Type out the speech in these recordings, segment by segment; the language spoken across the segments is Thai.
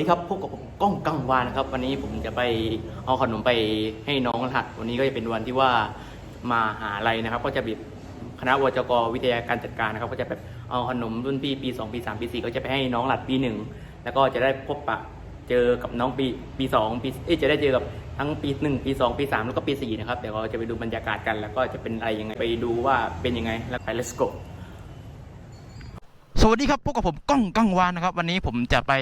ดีครับพบกับผมก้องกังวานนะครับ วันนี้ผมจะไปเอาขนมไปให้น้องรหัสวันนี้ก็จะเป็นวันที่ว่ามาหาลัยนะครับ ก็จะบิดคณะวจกวิทยาการจัดการนะครับ ก็จะแบบเอาขนมรุ่นพี่ปี2ปี3ปี4ก็จะไปให้น้องรหัสปีหนึ่งแล้วก็จะได้พบปะเจอกับน้องปีปีสองปีเอ้ยจะได้เจอกับทั้งปีหนึ่งปีสองปีสามแล้วก็ปีสี่นะครับเดี๋ยวเราจะไปดูบรรยากาศกัน แล้วก็จะเป็นอะไรยังไงไปดูว่าเป็นยังไงแล้วไป let's go สวัสดีครับพบกับผมก้องกังวานนะครับ วันนี้ผมจะไป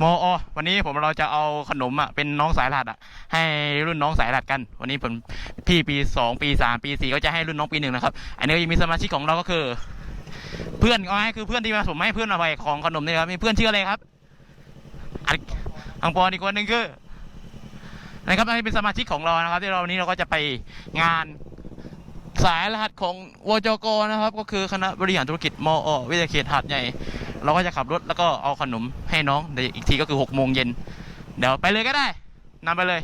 มอวันนี้ผมเราจะเอาขนมอะเป็นน้องสายรหัสอะ ให้รุ่นน้องสายรหัสกัน วันนี้ผมพี่ปีสองปีสามปีสี่ก็จะให้รุ่นน้องปีหนึ่งนะครับ อันนี้ก็ยังมีสมาชิกของเราก็คือ เพื่อนเอาให้คือเพื่อนที่มาผมให้เพื่อนเอาไปของขนมนี่ครับมีเพื่อนชื่ออะไรครับอันอังปอนอีกคนหนึ่งคือนะครับอันนี้เป็นสมาชิกของเรานะครับ ที่เราวันนี้เราก็จะไปงาน สายรหัสของวจกนะครับ ก็คือคณะบริหารธุรกิจมอวิทยาเขตหาดใหญ่ เราก็จะขับรถแล้วก็เอาขนมให้น้องเดี๋ยวอีกทีก็คือหกโมงเย็นเดี๋ยวไปเลยก็ได้นำไปเลย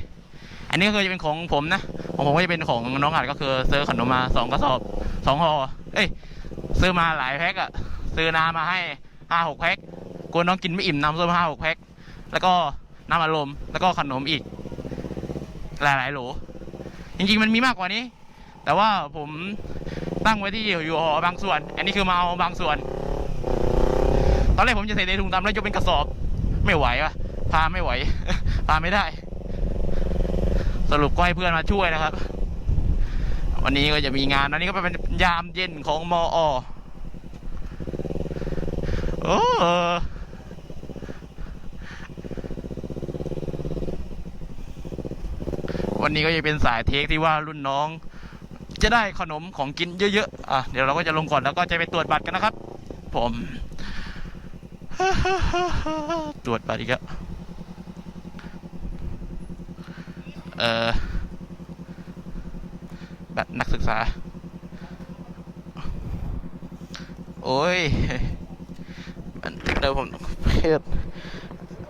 อันนี้ก็คือจะเป็นของผมนะของผมก็จะเป็นของน้องหัดก็คือซื้อขนมมาสองกระสอบสองห่อเอ้ยซื้อมาหลายแพ็คอะซื้อน้ำมาให้ห้าหกแพ็คกลัวน้องกินไม่อิ่มน้ำส้อมาห้าหกแพ็คแล้วก็น้ำอารมณ์แล้วก็ขนมอีก หลายๆโหลจริงๆมันมีมากกว่านี้ แต่ว่าผมตั้งไว้ที่อยู่หอบางส่วน อันนี้คือมาเอาบางส่วน ตอนแรกผมจะใส่ในถุงดำแล้วยกเป็นกระสอบ ไม่ไหววะพาไม่ไหว พาไม่ได้ สรุปก็ให้เพื่อนมาช่วยนะครับ วันนี้ก็จะมีงานอันนี้ก็เป็นยามเย็นของมอโอ้วันนี้ก็จะเป็นสายเทคที่ว่ารุ่นน้อง จะได้ขนมของกินเยอะๆอะเดี๋ยวเราก็จะลงก่อนแล้วก็จะไปตรวจบัตรกันนะครับ ผมตรวจบัตรอีกแล้วเออบัตรนักศึกษา โอ้ยเดี๋ยวผมเพจ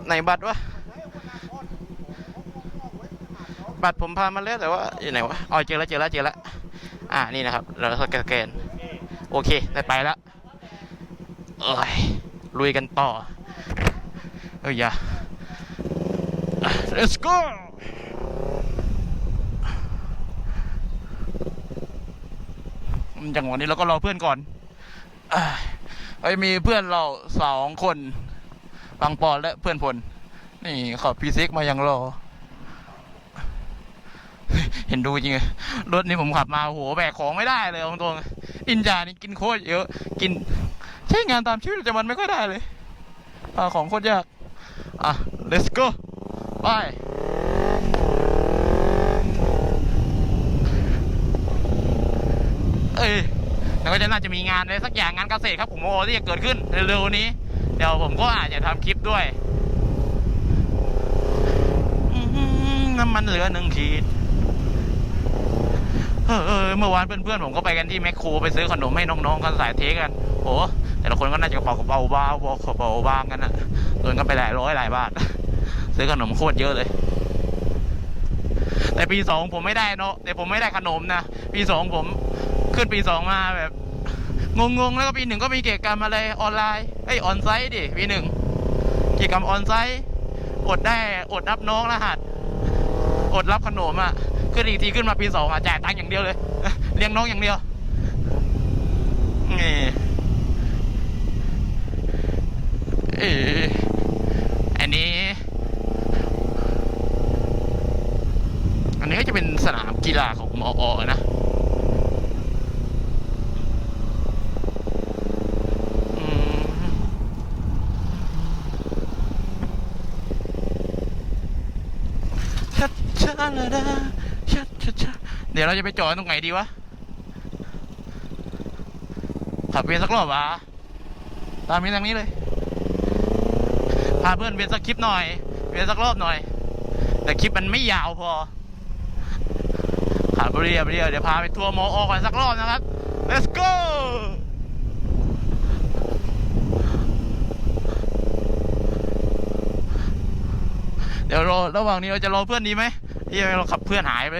ในบัตรวะบัตรผมพามาแล้วแต่ว่าอยู่ไหนวะอ๋อเจอแล้วเจอแล้วเจอแล้ว อ่านี่นะครับ เราสแกนโอเค ได้ไปแล้วเอ้ยลุยกันต่อ เอ้ยอย่า let's go จังหวะนี้เราก็รอเพื่อนก่อนอะเอ้มีเพื่อนเราสองคน บางปอนและเพื่อนพล นี่ขอบพีซิกมายังรอ เห็นดูจริงรถนี้ผมขับมาโหแบกของไม่ได้เลยตรงๆอินจานี่กินโคตรเยอะ กิน ใช้งานตามชีวิตประจำวันไม่ค่อยได้เลยพาของโคตรยาก อะ let's go ไปเอ้ยแล้วก็จะน่าจะมีงานอะไรสักอย่างงานเกษตรครับผมโอที่จะเกิดขึ้นเร็วๆนี้ เดี๋ยวผมก็อาจจะทำคลิปด้วยน้ำมันเหลือหนึ่งขีด ออเออเมื่อวานเพื่อนๆผมก็ไปกันที่แมคโครไปซื้อขนมให้น้องๆกันสายเทกันโอ้แต่ละคนก็น่าจะกระเป๋ากระเป๋าบ้าวกระเป๋าบางกันนะโดนกันไปหลายร้อยหลายบาท ซื้อขนมโคตรเยอะเลย แต่ปีสองผมไม่ได้เนาะแต่ผมไม่ได้ขนมนะปีสองผมขึ้นปีสองมาแบบงงๆแล้วก็ปีหนึ่งก็มีกิจกรรมอะไรออนไลน์ไอออนไซต์ดิปีหนึ่งกิจกรรมออนไซต์อดได้อดรับน้องรหัส อดรับขนมอะ ขึ้นอีกทีขึ้นมาปีสองอะจ่ายตังค์อย่างเดียวเลยเลี้ยงน้องอย่างเดียวนี่เอออันนี้ อันนี้ก็จะเป็นสนามกีฬาของมออนะอืมชัดชาลาดาชัดชัดชาเดี๋ยวเราจะไปจอดตรงไหนดีวะ ขับเวียนสักรอบวะตามเวียนทางนี้เลย พาเพื่อนเวียนสักคลิปหน่อย เวียนสักรอบหน่อย แต่คลิปมันไม่ยาวพอขับเรียบเรียบเดี๋ยวพาไปทัวร์มออก่อนสักรอบนะครับ let's go เดี๋ยวรอระหว่างนี้เราจะรอเพื่อนดีไหมที่เราขับเพื่อนหายไป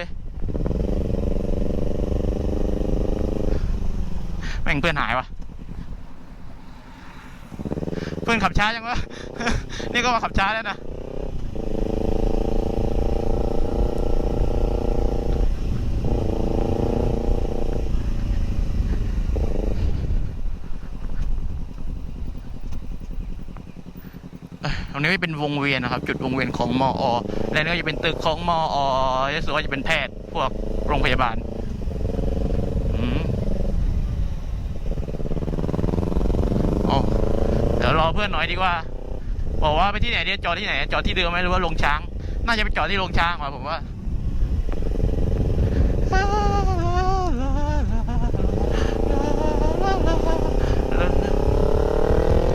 ม่งเพื่อนหายวะเพื่อนขับช้าจังวะ นี่ก็มาขับช้าแล้วนะตรงนี้ไม่เป็นวงเวียนนะครับ จุดวงเวียนของมอ และนี่ก็จะเป็นตึกของมอจะส่วนว่าจะเป็นแพทย์พวกโรงพยาบาล อืมอ๋อเดี๋ ยวรอเพื่อนหน่อยดีกว่า บอกว่าไปที่ไหนเดียจอดที่ไหน จอดที่เดิมไหมหรือว่าลงช้าง น่าจะไปจอดที่ลงช้างว่ะผมว่า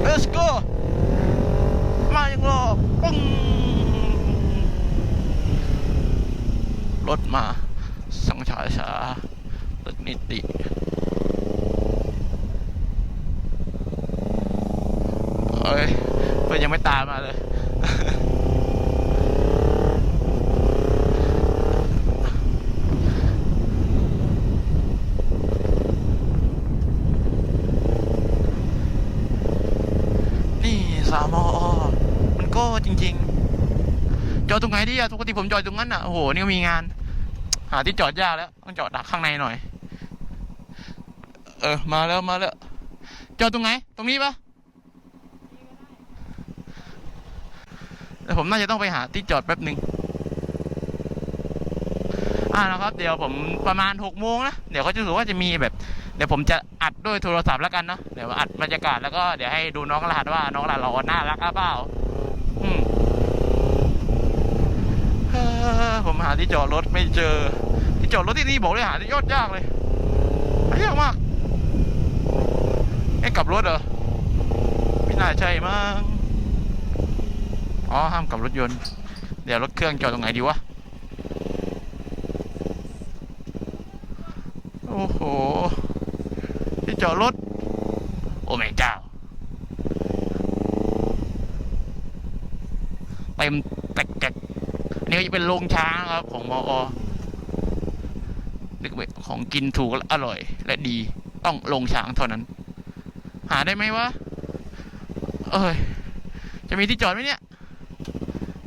Let's go มาอย่างรอปึ้งรถมา สังชาชาตึกนิติ เอ้ยเพื่อนยังไม่ ตามมาเลยนี่สามอมันก็จริง ๆ จอดตรงไหนดีอะปกติผมจอดตรงนั้นอะโอ้โห นี่ก็มีงาน หาที่จอดยากแล้ว ต้องจอดดักข้างในหน่อย เออ มาแล้ว มาแล้ว จอดตรงไหน ตรงนี้ปะ แต่ผมน่าจะต้องไปหาที่จอดแป๊บหนึ่งอ่านะครับ เดี๋ยวผมประมาณหกโมงนะ เดี๋ยวเขาจะรู้ว่าจะมีแบบ เดี๋ยวผมจะอัดด้วยโทรศัพท์แล้วกันเนาะ เดี๋ยวอัดบรรยากาศแล้วก็เดี๋ยวให้ดูน้องรหัสว่าน้องรหัสเราน่ารักหรือเปล่า อืมเฮ้อผมหาที่จอดรถไม่เจอ ที่จอดรถที่นี่บอกเลยหาที่ยอดยากเลยยากมากให้กลับรถเหรอไม่น่าใช่มั้ง อ๋อ ห้ามกับรถยนต์ เดี๋ยวรถเครื่องจอดตรงไหนดีวะ โอ้โห ที่จอดรถ โอ้แม่เจ้า เต็มแตกแตกอันนี้ก็จะเป็นโรงช้างครับ ของมอนึกว่าของกินถูกและอร่อย และดีต้องโรงช้างเท่านั้น หาได้ไหมวะ เอ้ย จะมีที่จอดไหมเนี่ย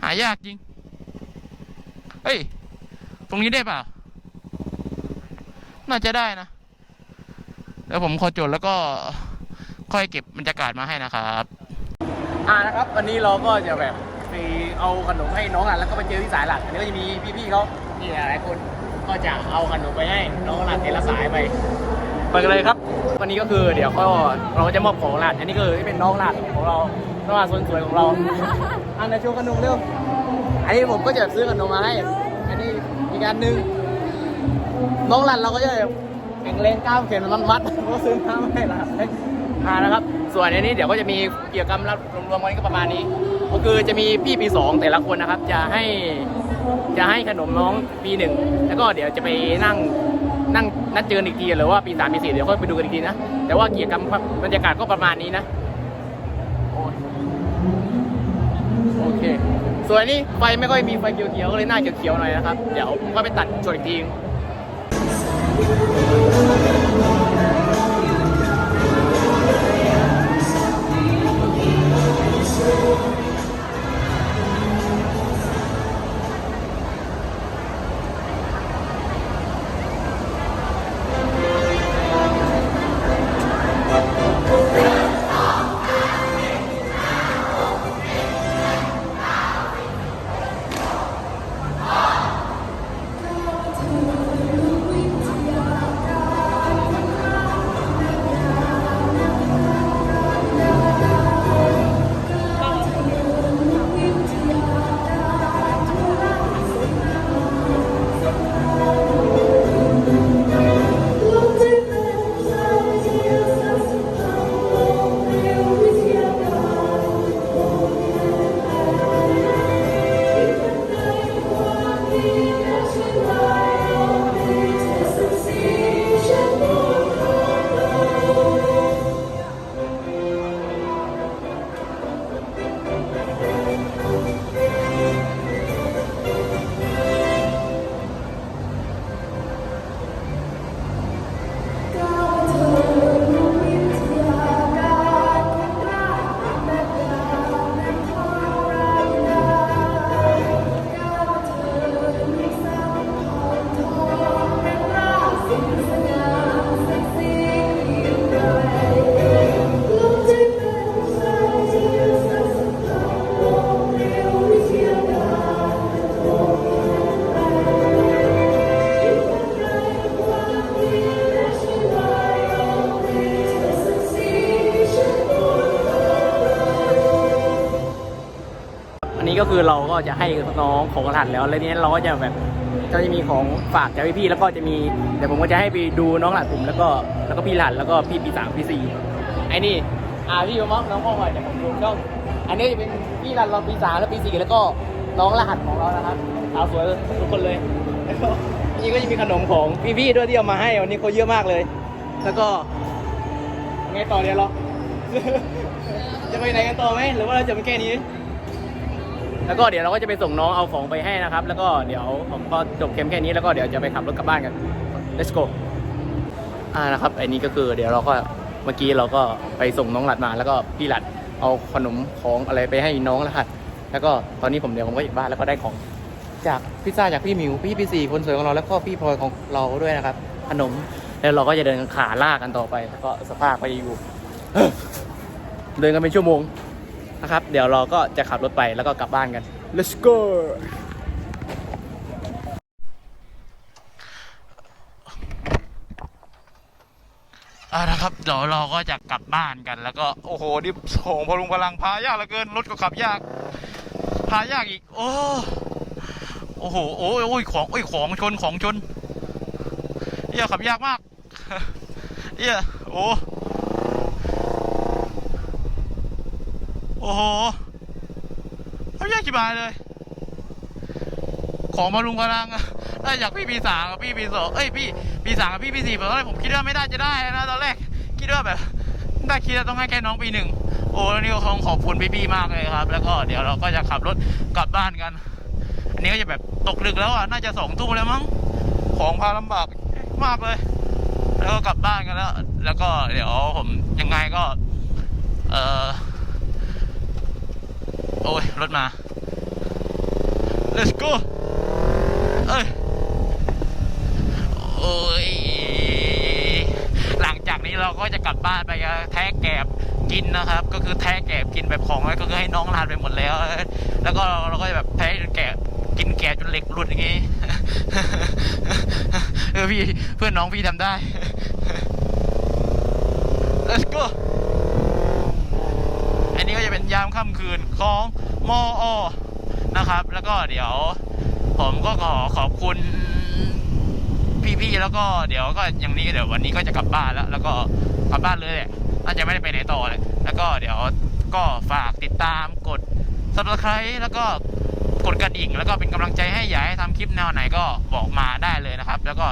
ายากจริง เฮ้ย ตรงนี้ได้เปล่า น่าจะได้นะ แล้วผมขอจดแล้วก็ค่อยเก็บบรรยากาศมาให้นะครับ อ่านะครับ วันนี้เราก็จะแบบไปเอาขนมให้น้องหลานแล้วก็ไปเจอที่สายหลักอันนี้ก็จะมีพี่ๆเขานี่หลายคนก็จะเอาขนมไปให้น้องหลานเทละสายไปไปกันเลยครับ วันนี้ก็คือเดี๋ยวก็เราจะมอบของหลานอันนี้คือที่เป็นน้องหลานของเรา น้องหลานคนสวยของเราอันไหนโชว์ขนมเร็วอันนี้ผมก็จะซื้อขนมมาให้ อันนี้อีกอันหนึ่งน้องหลานเราก็จะแข็งแรงกล้ามแขนมันมัดก็ซื้อมาให้หลานอ่านะครับ ส่วนอันนี้เดี๋ยวก็จะมีเกี่ยวกับรวมๆกันก็ประมาณนี้ ก็คือจะมีพี่ปีสองแต่ละคนนะครับ จะให้จะให้ขนมน้องปีหนึ่งแล้วก็เดี๋ยวจะไปนั่งนั่งนัดเจอกันอีกทีหรือว่าปีสามปีสี่เดี๋ยวค่อยไปดูกันอีกทีนะ แต่ว่าเกี่ยวกับบรรยากาศก็ประมาณนี้นะโอ้ยโอ เค ส่วนนี้ไฟไม่ค่อยมีไฟเขียวๆก็เลยหน้าเขียวๆหน่อยนะครับ เดี๋ยวผมก็ไปตัดชนอีกที ก็คือเราก็จะให้น้องของรหัสแล้ว แล้วนี้เราก็จะแบบก็จะมีของฝากจากพี่ๆแล้วก็จะมีเดี๋ยวผมก็จะให้ไปดูน้องรหัสผมแล้วก็แล้วก็พี่รหัสแล้วก็พี่ปีสามปีสี่ไอ้นี่อ่าพี่ยมอกน้องพ่อหน่อยเดี๋ยวผมดูช่องอันนี้จะเป็นพี่รหัสเราปีสามและปีสี่แล้วก็น้องรหัสของเรานะครับสาวสวยทุกคนเลยนี่ก็จะมีขนมของพี่ๆด้วยที่เอามาให้วันนี้เขาเยอะมากเลย แล้วก็ไงต่อเดี๋ยเราจะไปไหนกันต่อไหมหรือว่าเราจะไปแค่นี้ แล้วก็เดี๋ยวเราก็จะไปส่งน้องเอาของไปให้นะครับ แล้วก็เดี๋ยวผมก็จบเกมแค่นี้แล้วก็เดี๋ยวจะไปขับรถกลับบ้านกัน let's go อ่านะครับอันนี้ก็คือเดี๋ยวเราก็เมื่อกี้เราก็ไปส่งน้องหลัดมาแล้วก็พี่หลัดเอาขนมของอะไรไปให้น้องรหัสแล้วก็ตอนนี้ผมเดี๋ยวผมก็อยู่บ้านแล้วก็ได้ของ จากพิซซ่าจากพี่หมิวพี่พี่สี่คนสวยของเราแล้วก็พี่พลอยของเราด้วยนะครับขนมแล้วเราก็จะเดินขาลากกันต่อไปแล้วก็สภาพไปอยู่ เดินกันเป็นชั่วโมง นะครับ เดี๋ยวเราก็จะขับรถไปแล้วก็กลับบ้านกัน let's go อ่านะครับเดี๋ยวเราก็จะกลับบ้านกัน แล้วก็โอ้โหดิโหพลุงพลังพายากเหลือเกินรถก็ขับยาก พายากอีก โอ้โอ้โหโอ้ยโอ้ยของโอ้ยของชนของชนเหี้ยขับยากมากเหี้ยโอ้ โอ้โหขับยากกี่บายเลย ของมาลุงพลังอะได้จากพี่ปีสามกับพี่ปีสองเอ้ยพี่ปีสามกับพี่ปีสี่ตอนแรกผมคิดว่าไม่ได้จะได้นะตอนแรกคิดว่าแบบได้คิดว่าต้องให้แค่น้องปีหนึ่งโอ้แล้วนี่ก็คงขอบคุณพี่ๆมากเลยครับ แล้วก็เดี๋ยวเราก็จะขับรถกลับบ้านกัน อันนี้ก็จะแบบตกดึกแล้วอะน่าจะสองทุ่มแล้วมั้งของพาลำบากมากเลย แล้วก็กลับบ้านกันแล้ว แล้วก็เดี๋ยวผมยังไงก็ เอ่อ โอ้ย รถมา let's go เอ้ย โอ้ย หลังจากนี้เราก็จะกลับบ้านไปแท้แกบกินนะครับ ก็คือแท้แกบกินแบบของไว้วก็คือให้น้องลานไปหมดแล้ว แล้วก็เราก็จะแบบแท้จนแกบกินแกบจนเหล็กหลุดอย่างงี้ เออพี่เพื่อนน้องพี่ทำได้ let's go อันนี้ก็จะเป็น ยามค่นของมออนะครับ แล้วก็เดี๋ยวผมก็ขอขอบคุณพี่ๆแล้วก็เดี๋ยวก็อย่างนี้เดี๋ยววันนี้ก็จะกลับบ้านแล้ว แล้วก็กลับบ้านเลยแหละน่าจะไม่ได้ไปไหนต่อเลยแล้วก็เดี๋ยวก็ฝากติดตามกด subscribe แล้วก็กดกระดิ่ง แล้วก็เป็นกำลังใจให้อยากให้ทำคลิปแนวไหนก็บอกมาได้เลยนะครับ แล้วก็